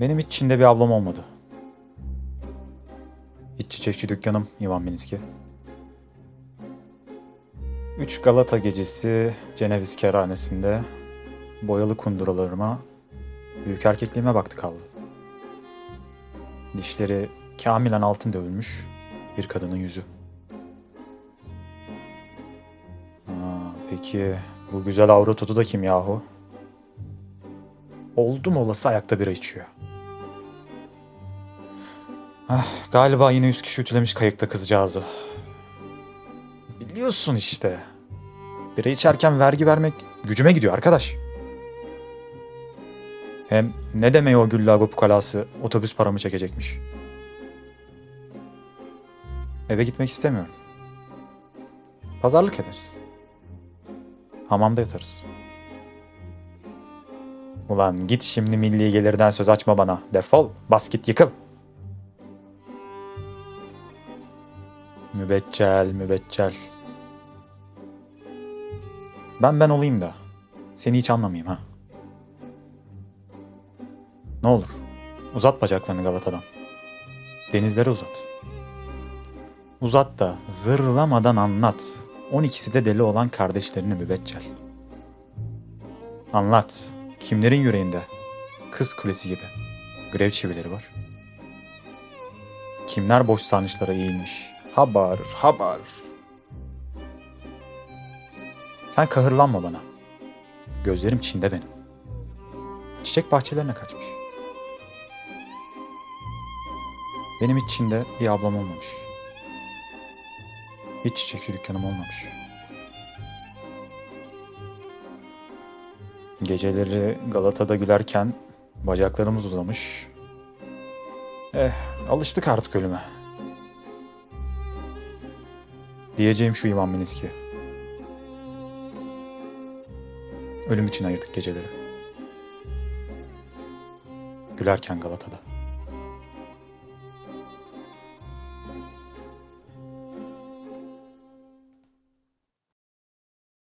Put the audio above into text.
Benim hiç Çin'de bir ablam olmadı. İç çiçekçi dükkanım Ivan Miniski. Üç Galata gecesi Ceneviz kerhanesinde boyalı kunduralarıma, büyük erkekliğime baktı kaldı. Dişleri kamilen altın dövülmüş bir kadının yüzü. Aa, peki bu güzel avro tutu da kim yahu? Oldum olası ayakta bira içiyor. Ah, galiba yine yüz kişi ütülemiş kayıkta kızcağızı. Biliyorsun işte. Bira içerken vergi vermek gücüme gidiyor arkadaş. Hem ne demeyi o Güllago pukalası otobüs paramı çekecekmiş. Eve gitmek istemiyorum. Pazarlık ederiz. Hamamda yatarız. Ulan git şimdi milli gelirden söz açma bana. Defol, bas git yıkıl. Mübeccel, mübeccel. Ben ben olayım da. Seni hiç anlamayayım ha. Ne olur. Uzat bacaklarını Galata'dan. Denizlere uzat. Uzat da zırlamadan anlat. 12'si de deli olan kardeşlerini mübeccel. Anlat. Kimlerin yüreğinde? Kız kulesi gibi. Grev çivileri var. Kimler boş sarnıçlara eğilmiş? Ha bağırır, ha bağırır. Sen kahırlanma bana. Gözlerim Çin'de benim. Çiçek bahçelerine kaçmış. Benim hiç Çin'de bir ablam olmamış. Hiç çiçekçi dükkanım olmamış. Geceleri Galata'da gülerken bacaklarımız uzamış. Eh, alıştık artık ölüme. Diyeceğim şu İvan Miniski. Ölüm için ayırdık geceleri. Gülerken Galata'da.